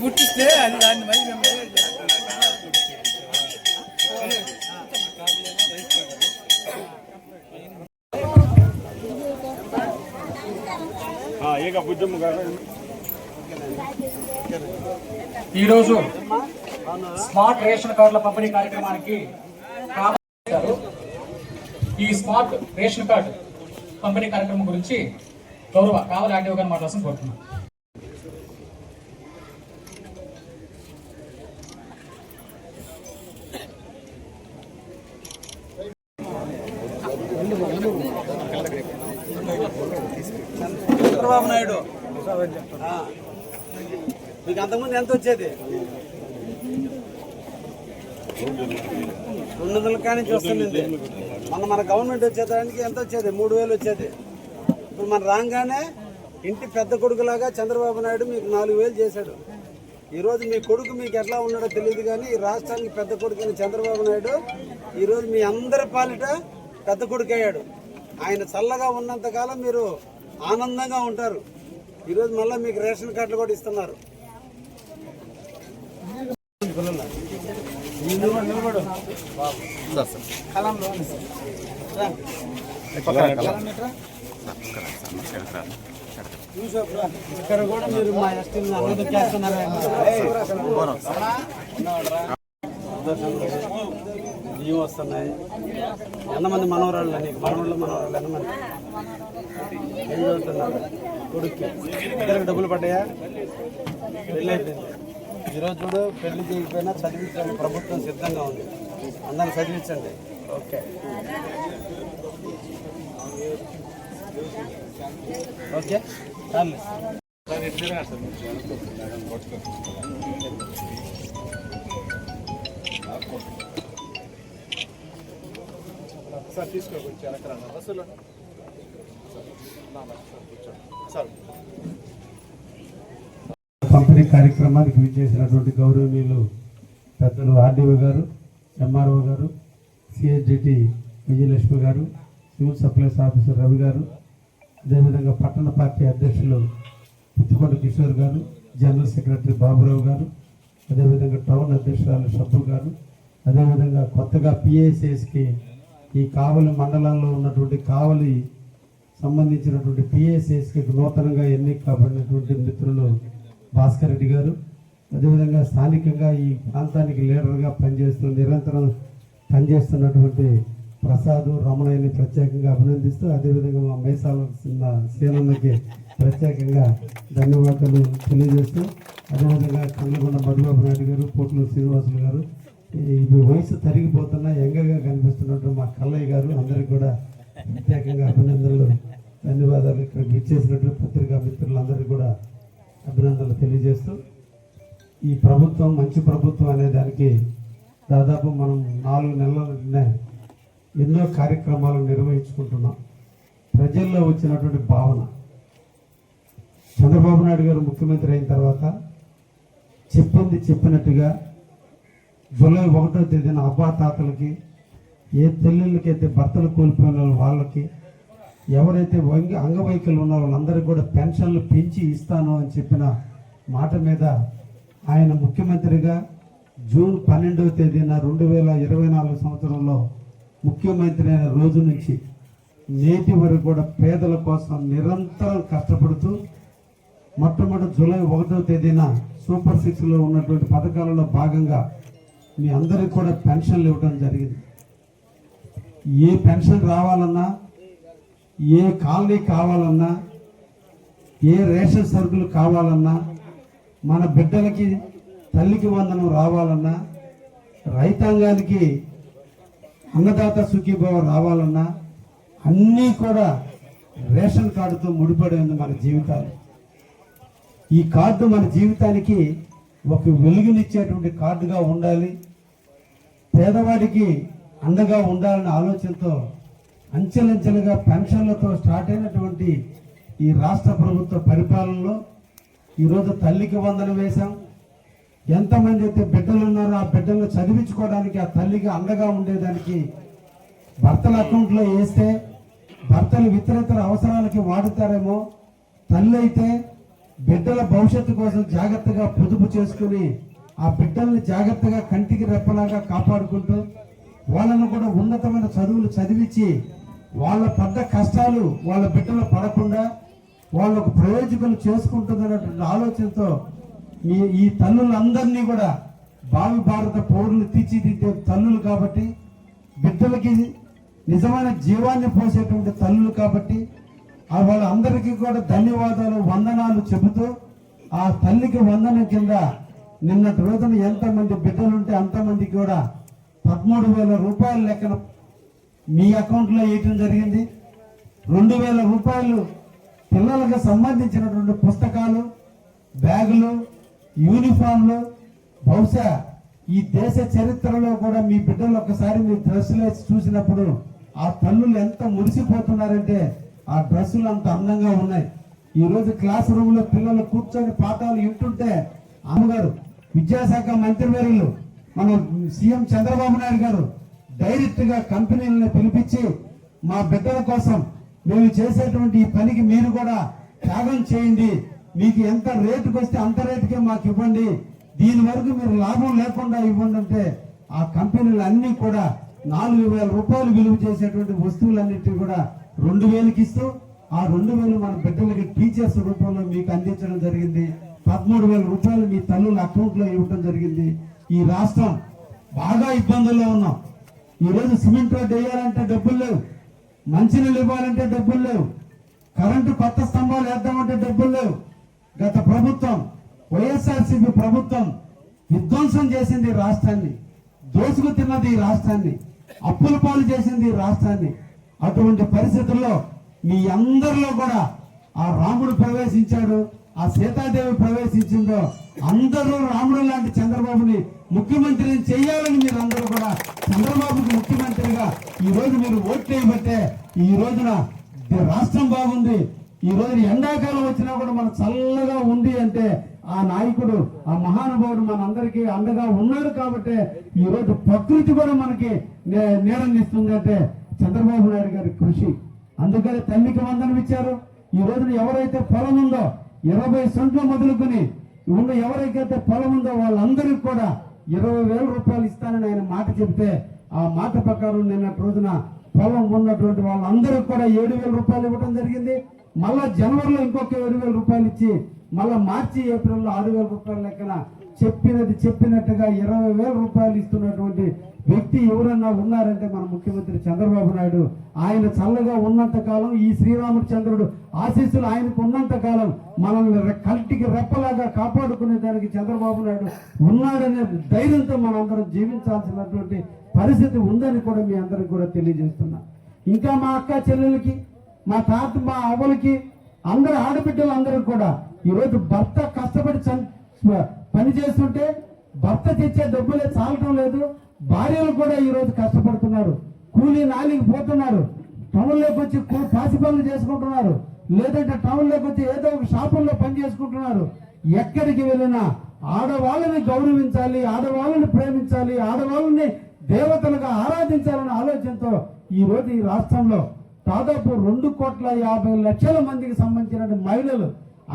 పుట్టి పుట్టిస్తే అది దాన్ని మళ్ళీ ఈరోజు స్మార్ట్ రేషన్ కార్డుల పంపిణీ కార్యక్రమానికి ఈ స్మార్ట్ రేషన్ కార్డు పంపిణీ కార్యక్రమం గురించి గౌరవ కావాలి యాక్టివ్ గారిని మాట్లాడాల్సిన చంద్రబాబు నాయుడు. మీకు అంతకుముందు ఎంత వచ్చేది? రెండు వందల కానీ చూస్తుంది మన మన గవర్నమెంట్ వచ్చేదానికి ఎంత వచ్చేది? మూడు వేలు వచ్చేది. ఇప్పుడు మన రాగానే ఇంటి పెద్ద కొడుకులాగా చంద్రబాబు నాయుడు మీకు నాలుగు వేలు చేశాడు. ఈరోజు మీ కొడుకు మీకు ఎట్లా ఉన్నాడో తెలియదు కానీ ఈ రాష్ట్రానికి పెద్ద కొడుకు చంద్రబాబు నాయుడు ఈరోజు మీ అందరి పాలిట పెద్ద కొడుకు అయ్యాడు ఆయన చల్లగా ఉన్నంతకాలం మీరు ఆనందంగా ఉంటారు. ఈరోజు మళ్ళీ మీకు రేషన్ కార్డులు కూడా ఇస్తున్నారు. ఇక్కడ కూడా మీరు మా ఎస్టీని చేస్తున్నారు వస్తున్నాయి. ఎంతమంది మనవరాళ్ళు నీకు? మనవళ్ళు మనవరాళ్ళు ఎంతమంది? ఏం చదువుతున్నారు కొడుక్కి. ఇద్దరికి డబ్బులు పడ్డాయా? పెళ్ళి అయిపోయింది ఈరోజు చూడు పెళ్ళి చేయకపోయినా చదివించండి. ప్రభుత్వం సిద్ధంగా ఉంది. అందరిని చదివించండి. ఓకే. ఓకే? చాలు పంపిణీ కార్యక్రమానికి విచ్చేసినటువంటి గౌరవనీయులు పెద్దలు ఆర్డీఓ గారు ఎంఆర్ఓ గారు సిహెచ్డిటి విజయలక్ష్మి గారు సివిల్ సప్లైస్ ఆఫీసర్ రవి గారు అదేవిధంగా పట్టణ పార్టీ అధ్యక్షులు పుత్తికొండ కిషోర్ గారు జనరల్ సెక్రటరీ బాబురావు గారు అదేవిధంగా టౌన్ అధ్యక్షురాలు షబ్బు గారు అదేవిధంగా కొత్తగా పిఏసిఎస్కి ఈ కావలి మండలంలో ఉన్నటువంటి కావలి సంబంధించినటువంటి పిఎస్ఎస్కి నూతనంగా ఎన్నిక కాబడినటువంటి మిత్రులు భాస్కర్ రెడ్డి గారు. అదేవిధంగా స్థానికంగా ఈ ప్రాంతానికి లీడర్గా పనిచేస్తున్న నిరంతరం పనిచేస్తున్నటువంటి ప్రసాద్ రమణయ్యని ప్రత్యేకంగా అభినందిస్తూ అదేవిధంగా మా మైసాల చిన్న సీనన్నకి ప్రత్యేకంగా ధన్యవాదాలు తెలియజేస్తూ అదేవిధంగా కన్నగొండ మధుబాబు నాయుడు గారు పోట్లూరు శ్రీనివాసులు గారు. ఈ వయసు తరిగిపోతున్న యంగ్ కనిపిస్తున్నట్టు మా కల్లయ్య గారు అందరికి కూడా ప్రత్యేకంగా అభినందనలు ధన్యవాదాలు ఇక్కడ విచ్చేసినట్టు పత్రికా మిత్రులందరికీ కూడా అభినందనలు తెలియజేస్తూ ఈ ప్రభుత్వం మంచి ప్రభుత్వం అనే దానికి దాదాపు మనం నాలుగు నెలల నిన్నే ఎన్నో కార్యక్రమాలు నిర్వహించుకుంటున్నాం. ప్రజల్లో వచ్చినటువంటి భావన. చంద్రబాబు నాయుడు గారు ముఖ్యమంత్రి అయిన తర్వాత చెప్పింది చెప్పినట్టుగా జూలై ఒకటో తేదీన అవ్వాతాతలకి ఏ తల్లిళ్ళకైతే భర్తలు కోల్పోయిన వాళ్ళకి ఎవరైతే వంగి అంగవైకల్యం ఉన్న వాళ్ళందరికీ కూడా పెన్షన్లు పెంచి ఇస్తాను అని చెప్పిన మాట మీద ఆయన ముఖ్యమంత్రిగా జూన్ పన్నెండవ తేదీన రెండు వేల ఇరవై నాలుగు సంవత్సరంలో ముఖ్యమంత్రి అయిన రోజు నుంచి నేటి వరకు కూడా పేదల కోసం నిరంతరం కష్టపడుతూ మొట్టమొదటి జూలై ఒకటో తేదీన సూపర్ సిక్స్లో ఉన్నటువంటి పథకాలలో భాగంగా మీ అందరికి కూడా పెన్షన్లు ఇవ్వడం జరిగింది. ఏ పెన్షన్ రావాలన్నా ఏ కాలనీ కావాలన్నా ఏ రేషన్ సరుకులు కావాలన్నా మన బిడ్డలకి తల్లికి వందనం రావాలన్నా రైతాంగానికి అన్నదాత సుఖీభావ రావాలన్నా అన్నీ కూడా రేషన్ కార్డుతో ముడిపడి ఉంది మన జీవితాలు. ఈ కార్డు మన జీవితానికి ఒక వెలుగునిచ్చేటువంటి కార్డుగా ఉండాలి. పేదవాడికి అండగా ఉండాలనే ఆలోచనతో అంచెలంచెలుగా పెన్షన్లతో స్టార్ట్ అయినటువంటి ఈ రాష్ట్ర ప్రభుత్వ పరిపాలనలో ఈరోజు తల్లికి వందలు వేశాం. ఎంతమంది అయితే బిడ్డలు ఉన్నారో ఆ బిడ్డలను చదివించుకోవడానికి ఆ తల్లికి అండగా ఉండేదానికి భర్తల అకౌంట్లో వేస్తే భర్తలు ఇతరితర అవసరాలకి వాడుతారేమో. తల్లి అయితే బిడ్డల భవిష్యత్తు కోసం జాగ్రత్తగా పొదుపు చేసుకుని ఆ బిడ్డల్ని జాగ్రత్తగా కంటికి రెప్పలాగా కాపాడుకుంటూ వాళ్ళను కూడా ఉన్నతమైన చదువులు చదివించి వాళ్ళ పడ్డ కష్టాలు వాళ్ళ బిడ్డలు పడకుండా వాళ్ళకు ప్రయోజకులు చేసుకుంటుందన్నటువంటి ఆలోచనతో ఈ ఈ తల్లులందరినీ కూడా భావి భారత పౌరులు తీర్చిదిద్దే తల్లులు కాబట్టి బిడ్డలకి నిజమైన జీవాన్ని పోసేటువంటి తల్లులు కాబట్టి ఆ వాళ్ళందరికీ కూడా ధన్యవాదాలు వందనాలు చెబుతూ ఆ తల్లికి వందనం కింద నిన్నటి రోజున ఎంతమంది బిడ్డలుంటే అంతమందికి కూడా పదమూడు వేల రూపాయల లెక్కన మీ అకౌంట్లో వేయటం జరిగింది. రెండు వేల రూపాయలు పిల్లలకు సంబంధించినటువంటి పుస్తకాలు బ్యాగులు యూనిఫామ్లు బహుశా ఈ దేశ చరిత్రలో కూడా మీ బిడ్డలు ఒకసారి మీ డ్రెస్సులు వేసి చూసినప్పుడు ఆ తల్లులు ఎంత మురిసిపోతున్నారంటే ఆ డ్రెస్సులు అంత అందంగా ఉన్నాయి. ఈ రోజు క్లాస్ రూమ్లో పిల్లలు కూర్చొని పాఠాలు వింటుంటే అమ్మగారు విద్యాశాఖ మంత్రివర్యులు మన సీఎం చంద్రబాబు నాయుడు గారు డైరెక్ట్గా కంపెనీలను పిలిపించి మా బిడ్డల కోసం మేము చేసేటువంటి ఈ పనికి మీరు కూడా త్యాగం చేయండి. మీకు ఎంత రేటుకి వస్తే అంత రేటుకే మాకు ఇవ్వండి. దీని వరకు మీరు లాభం లేకుండా ఇవ్వండి అంటే ఆ కంపెనీలు అన్నీ కూడా నాలుగు వేల రూపాయలు విలువ చేసేటువంటి వస్తువులన్నిటి కూడా రెండు వేలకి ఇస్తూ ఆ రెండు వేలు మన బిడ్డలకి టీచర్స్ రూపంలో మీకు అందించడం జరిగింది. పదమూడు వేల రూపాయలు మీ తల్లుల అకౌంట్లో ఇవ్వడం జరిగింది. ఈ రాష్ట్రం బాగా ఇబ్బందుల్లో ఉన్నాం. ఈ రోజు సిమెంట్ రోడ్ వేయాలంటే డబ్బులు లేవు. మంచినీళ్ళు ఇవ్వాలంటే డబ్బులు లేవు. కరెంటు కొత్త స్తంభాలు వేద్దామంటే డబ్బులు లేవు. గత ప్రభుత్వం వైఎస్ఆర్సీపీ ప్రభుత్వం విధ్వంసం చేసింది రాష్ట్రాన్ని. దోసుకు తిన్నది ఈ రాష్ట్రాన్ని. అప్పుల పాలు చేసింది ఈ రాష్ట్రాన్ని. అటువంటి పరిస్థితుల్లో మీ అందరిలో కూడా ఆ రాముడు ప్రవేశించాడు. ఆ సీతాదేవి ప్రవేశించిందో అందరూ రాముడు లాంటి చంద్రబాబుని ముఖ్యమంత్రిని చేయాలని మీరు అందరూ కూడా చంద్రబాబుకి ముఖ్యమంత్రిగా ఈ రోజు మీరు ఓట్లు వేయబట్టే ఈ రోజున రాష్ట్రం బాగుంది. ఈ రోజు ఎండాకాలం వచ్చినా కూడా మన చల్లగా ఉంది అంటే ఆ నాయకుడు ఆ మహానుభావుడు మనందరికీ అండగా ఉన్నాడు కాబట్టి ఈ రోజు ప్రకృతి కూడా మనకి నే- నీడనిస్తుంది అంటే చంద్రబాబు నాయుడు గారి కృషి. అందుకని తల్లికి వందనం ఇచ్చారు. ఈ రోజున ఎవరైతే పొలం ఉందో ఇరవై సెంట్లు మొదలుకొని ఉన్న ఎవరికైతే పొలం ఉందో వాళ్ళందరికీ కూడా ఇరవై వేల రూపాయలు ఇస్తానని ఆయన మాట చెబితే ఆ మాట ప్రకారం నిన్న రోజున పొలం ఉన్నటువంటి వాళ్ళందరికీ కూడా ఏడు వేల రూపాయలు ఇవ్వడం జరిగింది. మళ్ళా జనవరిలో ఇంకొక ఏడు వేల రూపాయలు ఇచ్చి మళ్ళా మార్చి ఏప్రిల్లో ఆరు వేల రూపాయల లెక్కన చెప్పినది చెప్పినట్టుగా ఇరవై వేల రూపాయలు ఇస్తున్నటువంటి వ్యక్తి ఎవరన్నా ఉన్నారంటే మన ముఖ్యమంత్రి చంద్రబాబు నాయుడు. ఆయన చల్లగా ఉన్నంత కాలం ఈ శ్రీరామచంద్రుడు ఆశీస్సులు ఆయనకు ఉన్నంత కాలం మనల్ని రె- కంటికి రెప్పలాగా కాపాడుకునే దానికి చంద్రబాబు నాయుడు ఉన్నాడనే ధైర్యంతో మనందరం జీవించాల్సినటువంటి పరిస్థితి ఉందని కూడా మీ అందరికి కూడా తెలియజేస్తున్నా. ఇంకా మా అక్క చెల్లెలకి మా తాత మా అవ్వలకి అందరు ఆడబిడ్డలు అందరూ కూడా ఈరోజు భర్త కష్టపడి పని చేస్తుంటే భర్త తెచ్చే డబ్బులే చాలటం లేదు. భార్యలు కూడా ఈరోజు కష్టపడుతున్నారు. కూలీ నాలికి పోతున్నారు. టౌన్లోకి వచ్చి పాసి పనులు చేసుకుంటున్నారు. లేదంటే టౌన్లోకి వచ్చి ఏదో ఒక షాపుల్లో పని చేసుకుంటున్నారు. ఎక్కడికి వెళ్ళినా ఆడవాళ్ళని గౌరవించాలి ఆడవాళ్ళని ప్రేమించాలి ఆడవాళ్ళని దేవతలుగా ఆరాధించాలనే ఆలోచనతో ఈ రోజు ఈ రాష్ట్రంలో దాదాపు రెండు కోట్ల యాభై లక్షల మందికి సంబంధించిన మహిళలు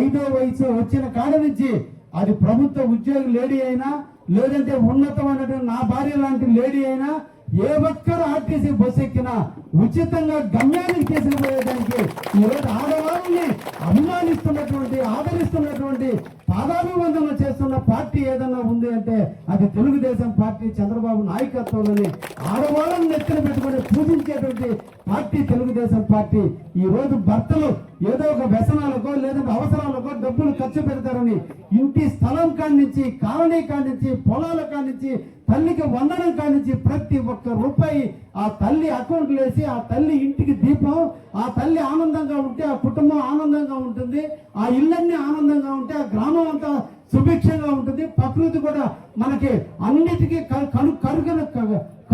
ఐదో వయసు వచ్చిన కాడ నుంచి అది ప్రభుత్వ ఉద్యోగి లేడీ అయినా లేదంటే ఉన్నతమైనటువంటి నా భార్య లాంటి లేడీ అయినా ఏ ఒక్కరు ఆర్టీసీ బస్సు ఎక్కినా ఉచితంగా గమ్యానికి తీసుకుపోయేదానికి ఈరోజు ఆడవాళ్ళని అభిమానిస్తున్నటువంటి ఆదరిస్తున్నటువంటి పాదాభివందన చేస్తున్న పార్టీ ఏదన్నా ఉంది అంటే అది తెలుగుదేశం పార్టీ చంద్రబాబు నాయకత్వంలోని ఆడవాళ్ళని నెత్తిన పెట్టుకుని పూజించేటువంటి పార్టీ తెలుగుదేశం పార్టీ ఈ రోజు భర్తలు ఏదో ఒక వ్యసనాలకో లేదంటే అవసరాలకో డబ్బులు ఖర్చు పెడతారని ఇంటి స్థలం కానించి కాలనీ కానించి పొలాల కానించి తల్లికి వందనం కానించి ప్రతి ఒక్క రూపాయి ఆ తల్లి అకౌంట్ లేసి ఆ తల్లి ఇంటికి దీపం ఆ తల్లి ఆనందంగా ఉంటే ఆ కుటుంబం ఆనందంగా ఉంటుంది ఆ ఇళ్ళన్నీ ఆనందంగా ఉంటే ఆ గ్రామం అంతా సుభిక్షంగా ఉంటుంది. ప్రకృతి కూడా మనకి అన్నిటికీ క- కను కరుగన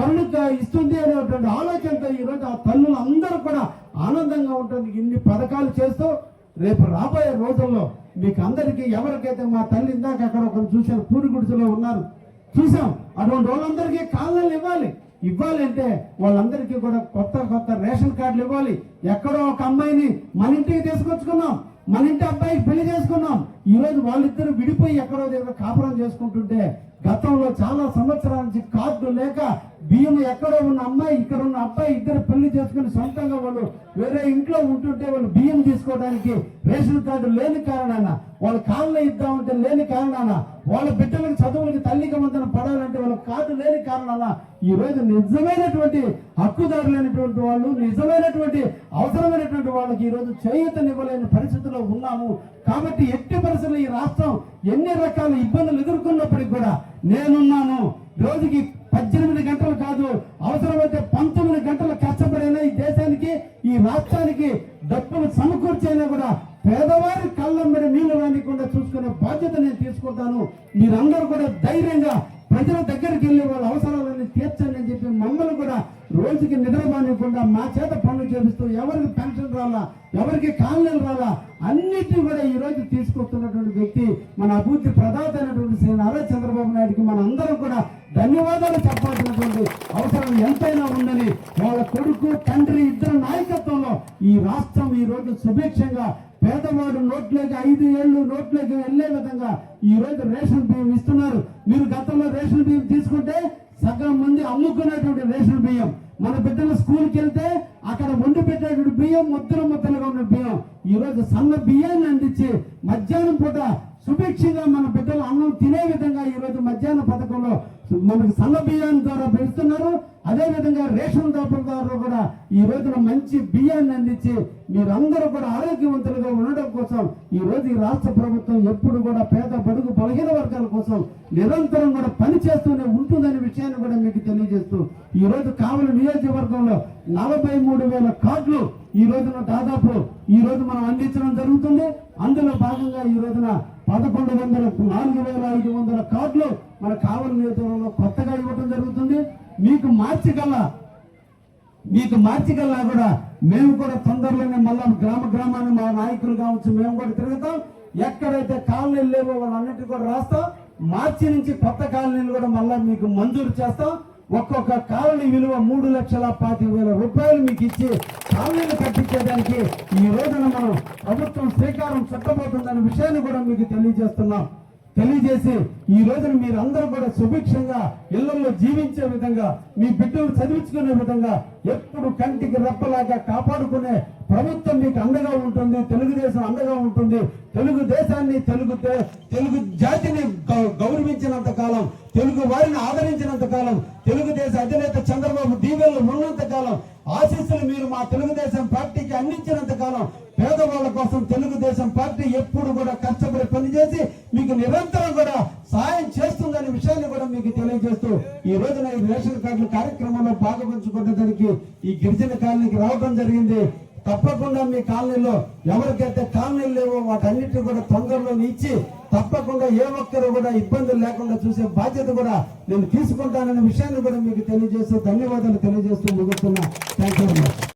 కరుణ ఇస్తుంది అనేటువంటి ఆలోచనతో ఈరోజు ఆ తల్లులు అందరూ కూడా ఆనందంగా ఉంటుంది. ఇన్ని పథకాలు చేస్తూ రేపు రాబోయే రోజుల్లో మీకు అందరికీ ఎవరికైతే మా తల్లి ఇందాక అక్కడ ఒకరు చూశారు పూరి గుడిసెలో ఉన్నారు చూసాం అటువంటి వాళ్ళందరికీ కాళ్ళని ఇవ్వాలి. ఇవ్వాలి అంటే వాళ్ళందరికీ కూడా కొత్త కొత్త రేషన్ కార్డులు ఇవ్వాలి. ఎక్కడో ఒక అమ్మాయిని మన ఇంటికి తీసుకొచ్చుకున్నాం. మన ఇంటి అబ్బాయికి పెళ్ళి చేసుకున్నాం. ఈ రోజు వాళ్ళిద్దరు విడిపోయి ఎక్కడో దగ్గర కాపురం చేసుకుంటుంటే గతంలో చాలా సంవత్సరాల నుంచి కార్డు లేక బియ్యం ఎక్కడో ఉన్న అమ్మాయి ఇక్కడ ఉన్న అబ్బాయి ఇద్దరు పెళ్ళి చేసుకుని సొంతంగా వాళ్ళు వేరే ఇంట్లో ఉంటుంటే వాళ్ళు బియ్యం తీసుకోవడానికి రేషన్ కార్డు లేని కారణాన వాళ్ళ కాళ్ళు ఇద్దామంటే లేని కారణాన వాళ్ళ బిడ్డలకు చదువులకి తల్లికి మందన పడాలంటే వాళ్ళ కాదు లేని కారణాన ఈ రోజు నిజమైనటువంటి హక్కుదారులైనటువంటి వాళ్ళు నిజమైనటువంటి అవసరమైనటువంటి వాళ్ళకి ఈ రోజు చేయూతనివ్వలేని పరిస్థితిలో ఉన్నాము. కాబట్టి ఎట్టి పరిస్థితుల్లో ఈ రాష్ట్రం ఎన్ని రకాల ఇబ్బందులు ఎదుర్కొన్నప్పటికీ కూడా నేనున్నాను. రోజుకి పద్దెనిమిది గంటలు కాదు అవసరమైతే పంతొమ్మిది గంటలు కష్టపడైనా ఈ దేశానికి ఈ రాష్ట్రానికి డబ్బులు సమకూర్చైనా కూడా పేదవారి కళ్ళమ్మడి నీళ్ళు రానికుండా చూసుకునే బాధ్యత నేను తీసుకుంటాను. మీరందరూ కూడా ధైర్యంగా ప్రజల దగ్గరికి వెళ్ళి వాళ్ళ అవసరాలు తీర్చండి అని చెప్పి మమ్మల్ని కూడా రోజుకి నిద్రమానివ్వకుండా మా చేత పనులు చేపిస్తూ ఎవరికి పెన్షన్ రాలా ఎవరికి కాలనీలు రాలా అన్నిటిని కూడా ఈ రోజు తీసుకొస్తున్నటువంటి వ్యక్తి మన అభివృద్ధి ప్రదాత అయినటువంటి శ్రీ నారా చంద్రబాబు నాయుడుకి మన అందరం కూడా ధన్యవాదాలు చెప్పాల్సినటువంటి అవసరం ఎంతైనా ఉందని వాళ్ళ కొడుకు తండ్రి ఇద్దరు నాయకత్వంలో ఈ రాష్ట్రం ఈ రోజు సుభిక్షంగా పేదవాడు నోట్లోకి ఐదు ఏళ్ళు నోట్లోకి వెళ్ళే విధంగా ఈ రోజు రేషన్ బియ్యం ఇస్తున్నారు. మీరు గతంలో రేషన్ బియ్యం తీసుకుంటే సగం మంది అమ్ముకునేటువంటి రేషన్ బియ్యం. మన బిడ్డలు స్కూల్కి వెళ్తే అక్కడ వండి పెట్టేటువంటి బియ్యం ముద్దలు ముద్దలుగా ఉన్న బియ్యం. ఈ రోజు సన్న బియ్యాన్ని అందించి మధ్యాహ్నం పూట సుభిక్షంగా మన బిడ్డలు అన్నం తినే విధంగా ఈ రోజు మధ్యాహ్న పథకంలో మనకు సన్న బియ్యాన్ని ద్వారా పెంచుతున్నారు అదేవిధంగా రేషన్ దాపుల కూడా ఈ రోజున మంచి బియ్యాన్ని అందించి మీరందరూ కూడా ఆరోగ్యవంతులుగా ఉండడం కోసం ఈ రోజు ఈ రాష్ట్ర ప్రభుత్వం ఎప్పుడు కూడా పేద బడుగు బలహీన వర్గాల కోసం నిరంతరం కూడా పనిచేస్తూనే ఉంటుందనే విషయాన్ని కూడా మీకు తెలియజేస్తూ ఈ రోజు కావలి నియోజకవర్గంలో నలభై మూడు వేల కార్డులు ఈ రోజున దాదాపు ఈ రోజు మనం అందించడం జరుగుతుంది. అందులో భాగంగా ఈ రోజున పదకొండు వందల నాలుగు వేల ఐదు వందల కార్డులు మన కావలి నియోజకవర్గంలో కొత్తగా ఇవ్వడం జరుగుతుంది. మీకు మార్చి కల్లా మీకు మార్చగల్లా కూడా మేము కూడా తొందరలోనే మళ్ళా గ్రామ గ్రామాన్ని మా నాయకులు కావచ్చు మేము కూడా తిరుగుతాం. ఎక్కడైతే కాలనీలు లేవో వాళ్ళన్నిటి కూడా రాస్తాం. మార్చి నుంచి కొత్త కాలనీలు కూడా మళ్ళా మీకు మంజూరు చేస్తాం. ఒక్కొక్క కాలనీ విలువ మూడు లక్షల పాతి వేల రూపాయలు మీకు ఇచ్చి కాలనీలు కట్టించేదానికి ఈ రోజున మనం ప్రభుత్వం శ్రీకారం చుట్టబోతుందనే విషయాన్ని కూడా మీకు తెలియజేస్తున్నాం. తెలియజేసి ఈ రోజున మీరందరూ కూడా సుభిక్షంగా ఇళ్ళలో జీవించే విధంగా మీ బిడ్డలు చదివించుకునే విధంగా ఎప్పుడు కంటికి రెప్పలాగా కాపాడుకునే ప్రభుత్వం మీకు అండగా ఉంటుంది తెలుగుదేశం అండగా ఉంటుంది. తెలుగు దేశాన్ని తెలుగు తెలుగు జాతిని గౌ- గౌరవించినంత కాలం తెలుగు వారిని ఆదరించినంత కాలం తెలుగుదేశ అధినేత చంద్రబాబు దీవెనలు ఉన్నంత కాలం ఆశీస్సులు మీరు మా తెలుగుదేశం పార్టీకి అందించినంత కాలం పేదవాళ్ళ కోసం తెలుగుదేశం పార్టీ ఎప్పుడు కూడా కష్టపడి పనిచేసి మీకు నిరంతరం కూడా సాయం చేస్తుందనే విషయాన్ని కూడా మీకు తెలియజేస్తూ ఈ రోజున ఈ రేషన్ కార్డుల కార్యక్రమంలో భాగపంచుకునేదానికి ఈ గిరిజన కాలనీకి రావడం జరిగింది. తప్పకుండా మీ కాలనీలో ఎవరికైతే కాలనీలు లేవో వాటన్నిటిని కూడా తొందరలో ఇచ్చి తప్పకుండా ఏ ఒక్కరు కూడా ఇబ్బందులు లేకుండా చూసే బాధ్యత కూడా నేను తీసుకుంటాననే విషయాన్ని కూడా మీకు తెలియజేస్తూ ధన్యవాదాలు తెలియజేస్తూ ముగుస్తున్నా. Thank you